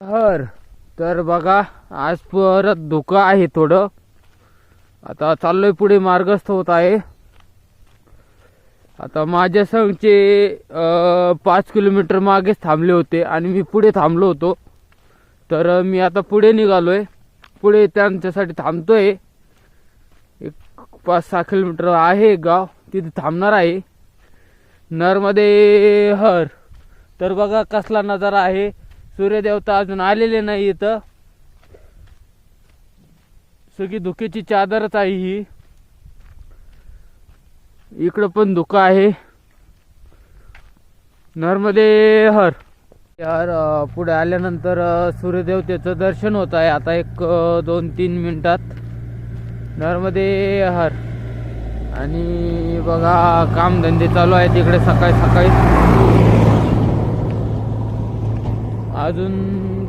हर तर बघा आज परत धोका आहे थोडं. आता चाललोय पुढे मार्गस्थ होत आहे. आता माझ्या संघचे पाच किलोमीटर मागेच थांबले होते आणि मी पुढे थांबलो होतो. तर मी आता पुढे निघालोय. पुढे त्यांच्यासाठी थांबतोय. एक पाच सहा किलोमीटर आहे गाव तिथे थांबणार आहे. नरमध्ये हर. तर बघा कसला नजारा आहे. सूर्यदेवता अजून आलेले नाही इथं. सगळी धुक्याची चादरच आहे ही. इकडं पण धुकं आहे. नर्मदे हर. यार पुढे आल्यानंतर सूर्यदेवतेचं दर्शन होत आहे. आता एक दोन तीन मिनटात. नर्मदे हर. आणि बघा कामधंदे चालू आहे तिकडे सकाळी सकाळी. अजून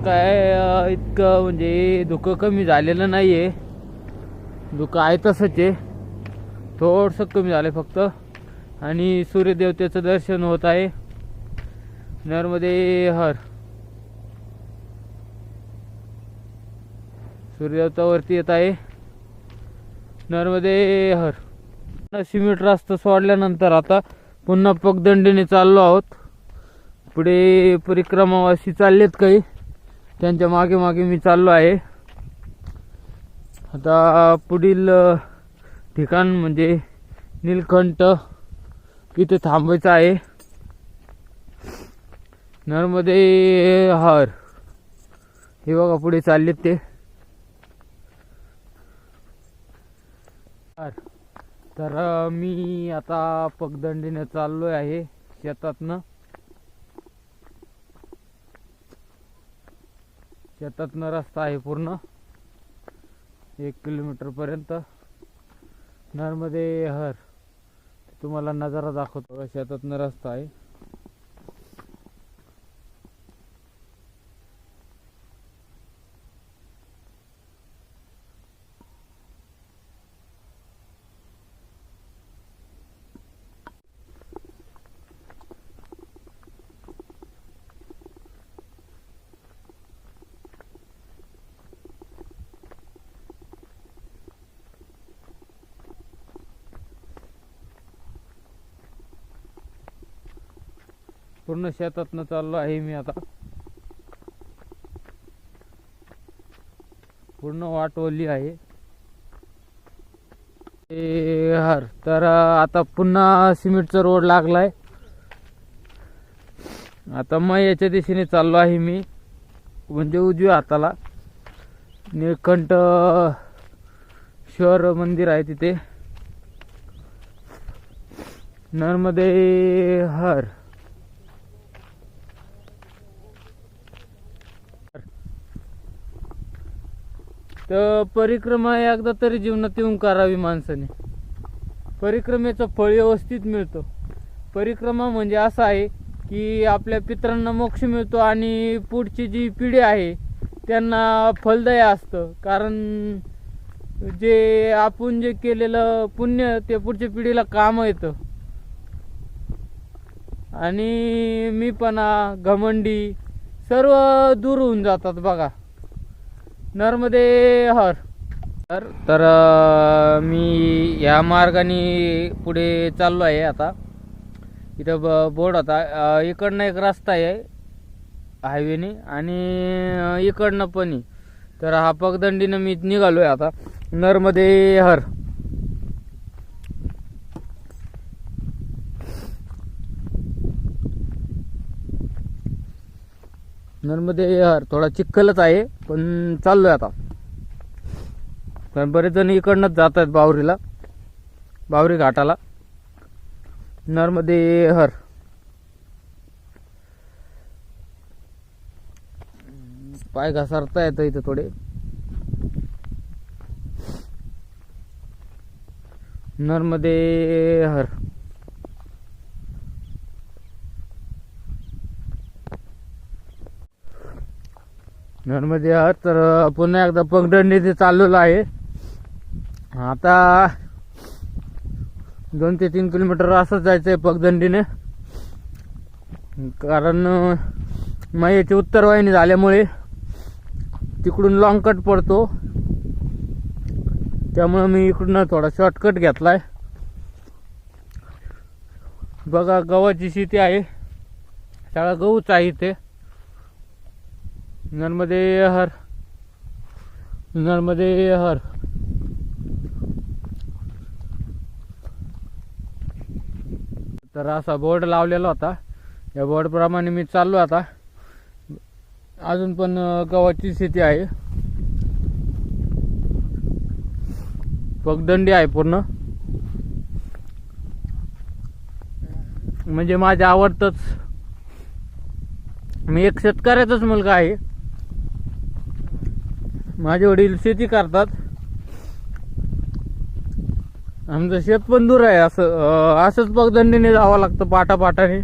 काय इतकं म्हणजे धुकं कमी झालेलं नाही आहे धुकं आहे तसंच आहे. थोडंसं कमी झालं फक्त. आणि सूर्यदेवतेचं दर्शन होत आहे. नर्मदे हर. सूर्यदेवतावरती येत आहे. नर्मदे हर. सिमेंट रस्ता सोडल्यानंतर आता पुन्हा पगदंडीने चाललो आहोत. पुढे परिक्रमावासी चाललेत काही. त्यांच्या मागे मागे मी चाललो आहे. आता पुढील ठिकाण म्हणजे नीलकंठ इथे थांबायचं आहे. नर्मदे हर. हे बघा पुढे चाललेत ते. हर. तर मी आता पगदंडीने चाललोय आहे शेतातनं. शेतातनं रस्ता आहे पूर्ण. एक किलोमीटर पर्यंत. नर्मदे हर. तुम्हाला नजारा दाखवतो शेतातनं रस्ता आहे. पूर्ण शेतातनं चाललो आहे मी आता. पूर्ण वाट ओली आहे. ए, हर तर आता पुन्हा सिमेंटचा रोड लागलाय. आता मग याच्या दिशेने चाललो आहे मी. म्हणजे उजव्या हाताला. निळकंठ शहर मंदिर आहे तिथे. नर्मदे हर. तर परिक्रमा एकदा तरी जीवनात येऊन करावी माणसाने. परिक्रमेचं फळ व्यवस्थित मिळतं. परिक्रमा म्हणजे असं आहे की आपल्या पितरांना मोक्ष मिळतो आणि पुढची जी पिढी आहे त्यांना फलदायी असतं. कारण जे आपण जे केलेलं पुण्य ते पुढच्या पिढीला काम येतं. आणि मीपणा घमंडी सर्व दूर होऊन जातात बघा. नर्मदे हर. तर तर मी या मार्गाने पुढे चाललो आहे आता. इथं ब बोर्ड होता. इकडनं एक रस्ता आहे हायवेने आणि इकडनं पण. आहे. तर हा पगदंडीनं मी निघालो आहे आता. नर्मदे हर. नर्मदे हर थोडा चिखलच आहे पण चाललोय आता. कारण बरेच जण इकडनंच जात आहेत बावरीला बावरी घाटाला. नर्मदे हर पाय घसरता येतं इथं थोडे. नर्मदे हर नर्मदे हर तर पुन्हा एकदा पगडंडी ते चाललेलो आहे. आता दोन ते तीन किलोमीटर असंच जायचं आहे पगदंडीने कारण अं, उत्तरवाहिनी झाल्यामुळे तिकडून लॉंग कट पडतो. त्यामुळं मी इकडनं थोडा शॉर्टकट घेतलाय. बघा गव्हाची शेती आहे. सगळा गहूच आहे इथे. नर्मदे हर नर्मदे हर. तर असा बोर्ड लावलेला होता. या बोर्डप्रमाणे मी चाललो आता. अजून पण गव्हाची शेती आहे. पगदंडी आहे पूर्ण. म्हणजे माझ्या आवडतच. मी एक शेतकऱ्याचाच मुलगा आहे. माझे वडील शेती करतात. आमचं शेत पण दूर आहे असं असंच पगदंडीने जावं लागतं पाटा पाटाने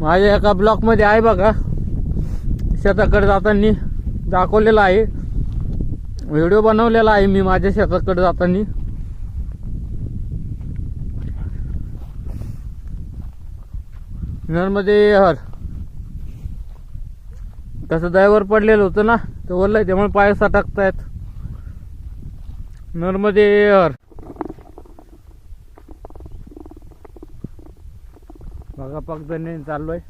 माझ्या एका ब्लॉकमध्ये आहे बघा. शेताकडे जाताना दाखवलेलं आहे. व्हिडिओ बनवलेला आहे मी माझ्या शेताकडे जाताना. नर्मदे हर. तसं ड्रायव्हर पडलेलं होतं ना ते बोललंय त्यामुळे पाय सटकतायत. नर्मदे हर बघा पगदने चाललोय.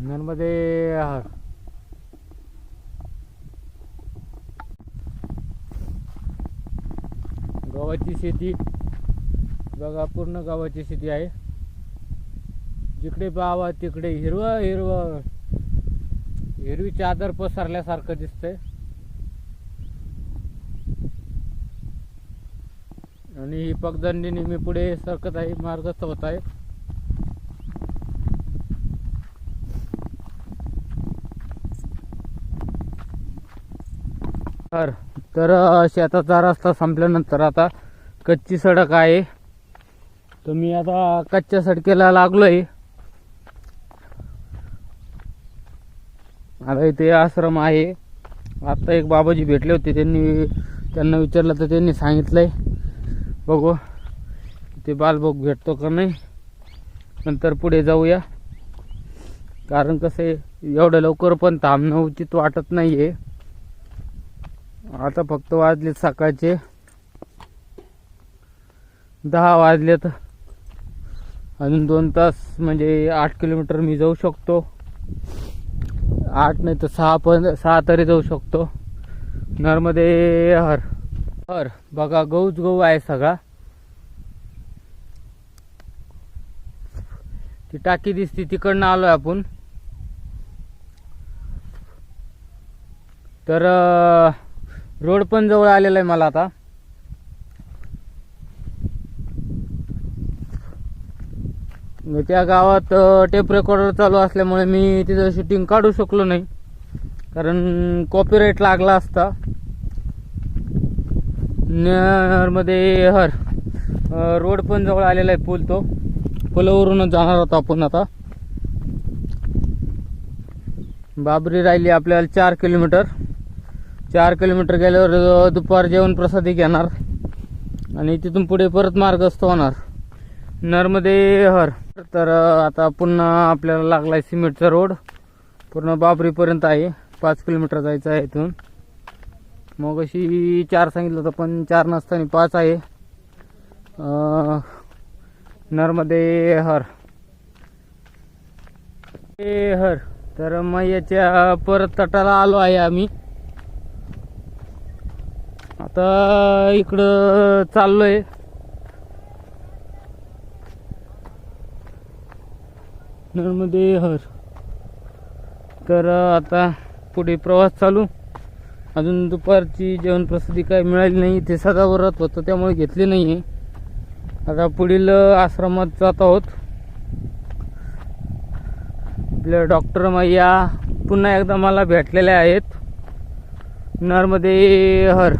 नर्मदे हर गव्हाची शेती. बघा पूर्ण गव्हाची शेती आहे. जिकडे पाहावा तिकडे हिरवं हिरवं हिरवी चादर पसरल्यासारखं दिसतंय. आणि ही पगदंडी नेहमी पुढे सरकत आहे मार्गस्थ होत आहे. तर तर शेताचा रस्ता संपल्यानंतर आता कच्ची सडक आहे. तर मी आता कच्च्या सडकेला लागलोय. आता इथे आश्रम आहे. आता एक बाबाजी भेटले होते त्यांनी त्यांना विचारलं तर त्यांनी सांगितलंय. बघू ते बालभोग भेटतो का नाही? नंतर पुढे जाऊया. कारण कसं आहे एवढं लवकर पण थांबणं उचित वाटत नाही आहे आता फक्त वाजलेत सकाळचे. दहा वाजलेत. अजून दोन तास म्हणजे आठ किलोमीटर मी जाऊ शकतो. आठ नाही तर सहा पण सहा तरी जाऊ शकतो. नर्मदे हर. हर. बघा गहूच गहू आहे सगळा. ती टाकी दिसती तिकडनं आलोय आपण. तर रोड पण जवळ आलेला आहे मला आता. मग त्या गावात टेप रेकॉर्डर चालू असल्यामुळे मी तिथं शूटिंग काढू शकलो नाही. कारण कॉपीराईट लागला असता. मध्ये हर रोड पण जवळ आलेला आहे पूल तो. पुलावरूनच जाणार होतो आपण आता. बाबरी राहिली आपल्याला चार किलोमीटर. चार किलोमीटर गेल्यावर दुपार जेवण प्रसादी घेणार. आणि तिथून पुढे परत मार्ग असतो होणार. नर्मदे हर तर आता पुन्हा आपल्याला लागलाय सिमेंटचा रोड. पूर्ण बाबरीपर्यंत आहे. पाच किलोमीटर जायचं आहे इथून. मग अशी चार सांगितलं होतं पण चार नसताना पाच आहे. नर्मदे हर. ए हर. तर मग याच्या परत तटाला आलो आहे आम्ही. आता इकडं चाललोय. नर्मदे हर. तर आता पुढे प्रवास चालू. अजून दुपारची जेवण प्रसिद्धी काही मिळाली नाही ते सदावरत होतं त्यामुळे घेतले नाही आता पुढील आश्रमात जात आहोत. आपल्या डॉक्टर मैया पुन्हा एकदा मला भेटलेल्या आहेत. नर्मदे हर.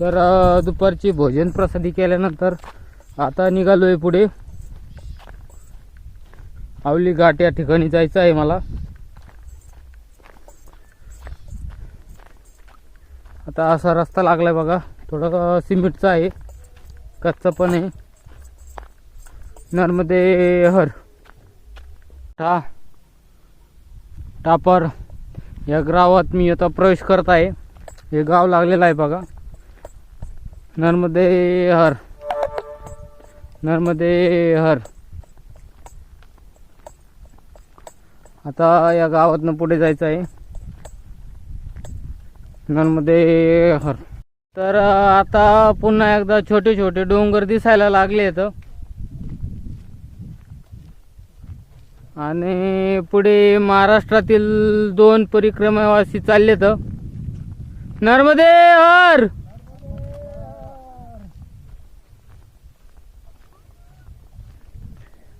तर दुपारची भोजन प्रसादी केल्यानंतर आता निघालोय पुढे. आवली घाट या ठिकाणी जायचं आहे मला. आता असा रस्ता लागलाय बघा. थोडं सिमेंटचा आहे. कच्चा पण आहे. नर्मदे हर. टा. टापर. या गावात मी आता प्रवेश करत आहे. हे गाव लागलेलं आहे बघा. नर्मदे हर. नर्मदे हर. आता या गावातनं पुढे जायचं आहे. नर्मदे हर. तर आता पुन्हा एकदा छोटे छोटे डोंगर दिसायला लागले आहेत. आणि पुढे महाराष्ट्रातील दोन परिक्रमावासी चालले नर्मदे हर!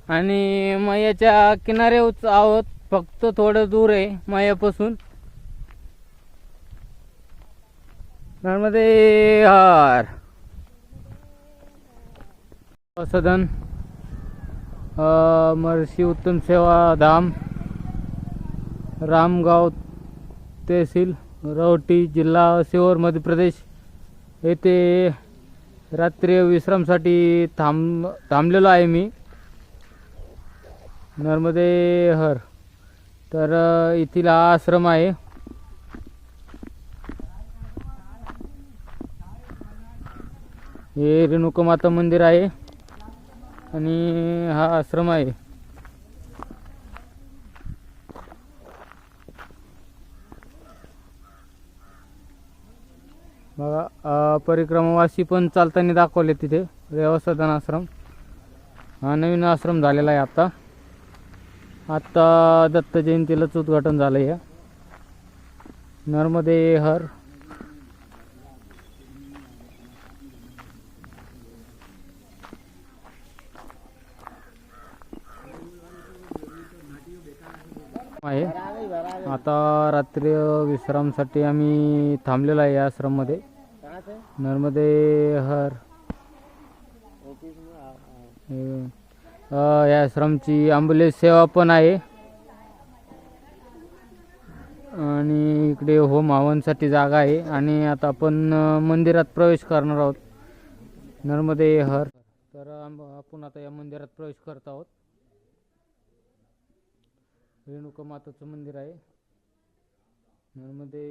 आणि मयाच्या किनाऱ्यावरच आहोत. फक्त थोडं दूर आहे मायापासून. नर्मदे हर. सदन मर्षी उत्तम सेवा धाम रामगाव तहसील रवटी जिल्हा सिहोर मध्य प्रदेश. येथे रात्री विश्रामसाठी थांब थांबलेलो आहे मी. नर्मदे हर. तर येथील हा आश्रम आहे. हे रेणुका माता मंदिर आहे आणि हा आश्रम आहे. बघा परिक्रमावासी पण चालताना दाखवले तिथे रेवासदन आश्रम. हा नवीन आश्रम झालेला आहे आता. आत्ता दत्त जयंतीलाच उद्घाटन झालं आहे नर्मदे हर. आहे. आता रात्री विश्रामसाठी आम्ही थांबलेलो आहे या आश्रममध्ये. नर्मदे हर. या आश्रमची ॲम्ब्युलन्स सेवा पण आहे. आणि इकडे होम हवनसाठी जागा आहे. आणि आता आपण मंदिरात प्रवेश करणार आहोत. नर्मदे हर. तर आपण आता या मंदिरात प्रवेश करत आहोत. रेणुका माताचं मंदिर आहे. नर्मदे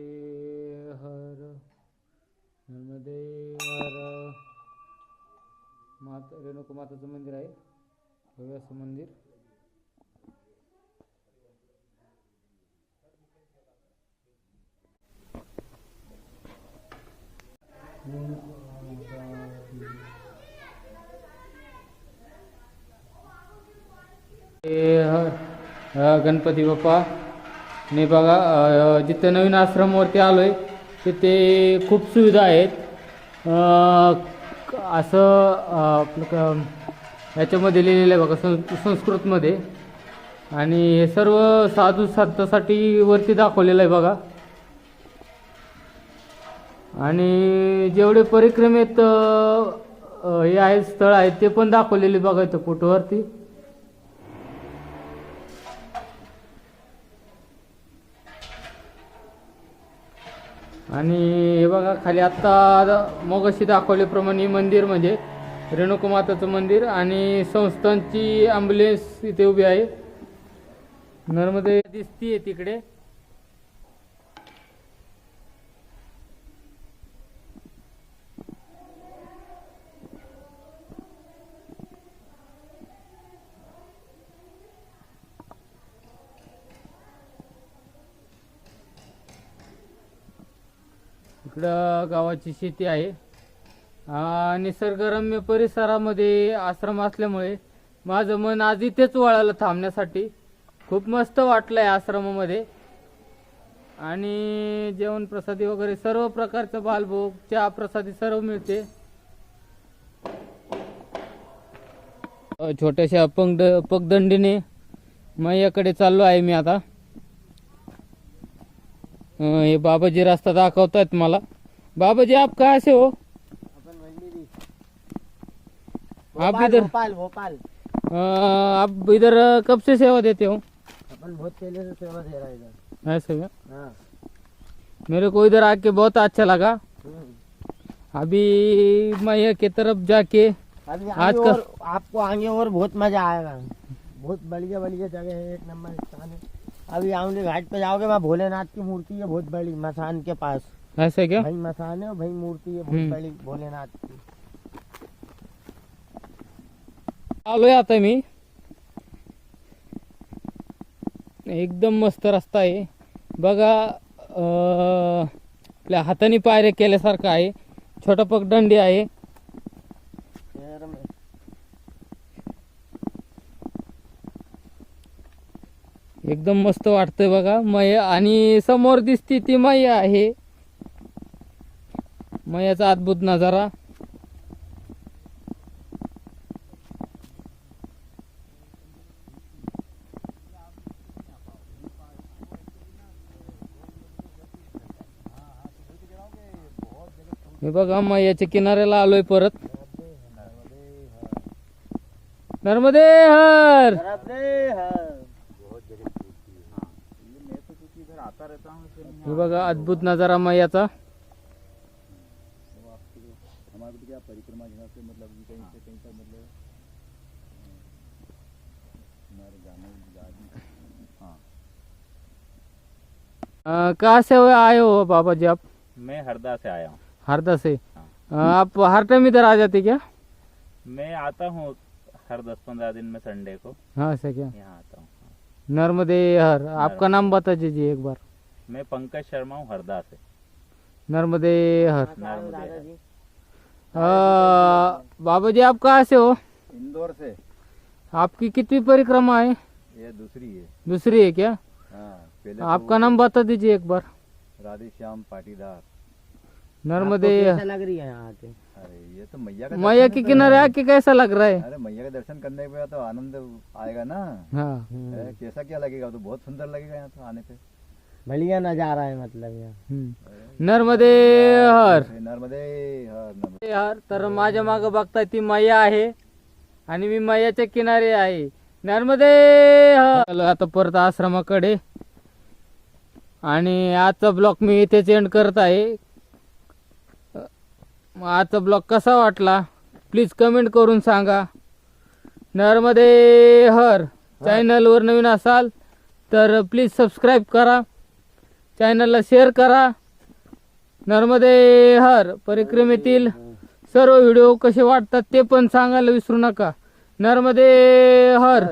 हर. नर्मदे हर. माता रेणुका माताचं मंदिर आहे. भव्य असं मंदिर गणपती बाप्पा ने बघा जिथे जिथं नवीन आश्रमवरती आलो आहे तिथे खूप सुविधा आहेत. असं आपलं याच्यामध्ये लिहिलेलं आहे बघा सं संस्कृतमध्ये. आणि हे सर्व साधू संतांसाठी वरती दाखवलेलं आहे बघा. आणि जेवढे परिक्रमेत हे आहेत स्थळ आहेत ते पण दाखवलेले बघा इथं फोटोवरती. आणि हे बघा खाली आत्ता मोगशी दाखवल्याप्रमाणे मंदिर म्हणजे रेणुकामाताचं मंदिर आणि संस्थांची ॲम्ब्युलन्स इथे उभी आहे. नर्मदे दिसतीये तिकडे. इकडं गावाची शेती आहे. आ, निसर्गरम्य परिसरामध्ये आश्रम असल्यामुळे माझं मन आज इथेच वळालं थांबण्यासाठी. खूप मस्त वाटलं आहे आश्रमामध्ये. आणि जेवण प्रसादी वगैरे सर्व प्रकारचं बालभोग चहा प्रसादी सर्व मिळते. अ, छोट्याशा पंगड पगदंडीने मैयाकडे चाललो आहे मी आता. अ, हे बाबाजी रास्ता दाखवतायत मला. बाबाजी आप कहाँ से हो? आप इधर? भोपाल भोपाल आप इधर कब से सेवा देते हो? अपन बहुत पहले से सेवा दे रहा है इधर। ऐसे क्या? हाँ। मेरे को इधर आके बहुत अच्छा लगा। हम्म। अभी मैया की तरफ़ जाके अभी आज का- और आपको आगे और बहुत मज़ा आएगा। बहुत बढ़िया बढ़िया जगह है एक नंबर स्थान है। अभी आमली घाट पे जाओगे वहाँ भोलेनाथ की मूर्ति है बहुत बड़ी मसान के पास। ऐसे आहे का भाई मसान है भाई मूर्ति है हम्म. बहुत बड़ी भोलेनाथ की। आलोय आता मी. एकदम मस्त रस्ता आहे. बघा आपल्या हाताने पायऱ्या केल्यासारखं आहे. छोटा पगडंडी आहे. एकदम मस्त वाटतंय बघा. मय आणि समोर दिसती ती मैया आहे. मयाचा अद्भुत नजारा. हे बघा मैयाच्या किनाऱ्याला आलोय परत. नर्मदे हर हे बघा अद्भुत नजारा मग याचा. कहाँ से आए हो बाबा जी आप? मैं हरदा से आया हूँ। हरदा से। आप हर टाइम इधर आ जाते क्या? मैं आता हूँ हर दस पंद्रह दिन में संडे को। हाँ ऐसा क्या? यहाँ आता हूँ नर्मदे हर आपका नाम बता दीजिए एक बार। मैं पंकज शर्मा हूँ हरदा से। नर्मदे हर। नर्मदे बाबा जी आप कहाँ से हो? इंदौर से। आपकी कितनी परिक्रमा है? ये दूसरी है। दूसरी है क्या? हाँ पहले आपका नाम बता दीजिए एक बार। तो राधे श्याम पाटीदार। नर्मदे आपको कैसा लग रही है यहाँ आके? अरे ये तो मैया का मैया के किनारे आके कैसा लग रहा है? अरे मैया का दर्शन करने पे तो आनंद आएगा ना। हाँ। अरे कैसा क्या लगेगा? तो बहुत सुंदर लगेगा यहाँ तो आने पे। बढ़िया नजारा है मतलब यहाँ. नर्मदे हर। नर्मदे हर नर्मदे। यार तर माझ्या मागं बघताय ती मैया आहे आणि मी मैयाच्या किनारे आहे. नर्मदे हर. आलो आता परत आश्रमाकडे. आणि आजचा ब्लॉग मी इथेच एंड करत आहे. मग आजचा ब्लॉग कसा वाटला? प्लीज कमेंट करून सांगा. नर्मदे हर चॅनलवर नवीन असाल तर प्लीज सबस्क्राईब करा. चॅनलला शेअर करा. नर्मदे हर परिक्रमेतील सर्व व्हिडिओ कसे वाटतात ते पण सांगायला विसरू नका. नर्मदे हर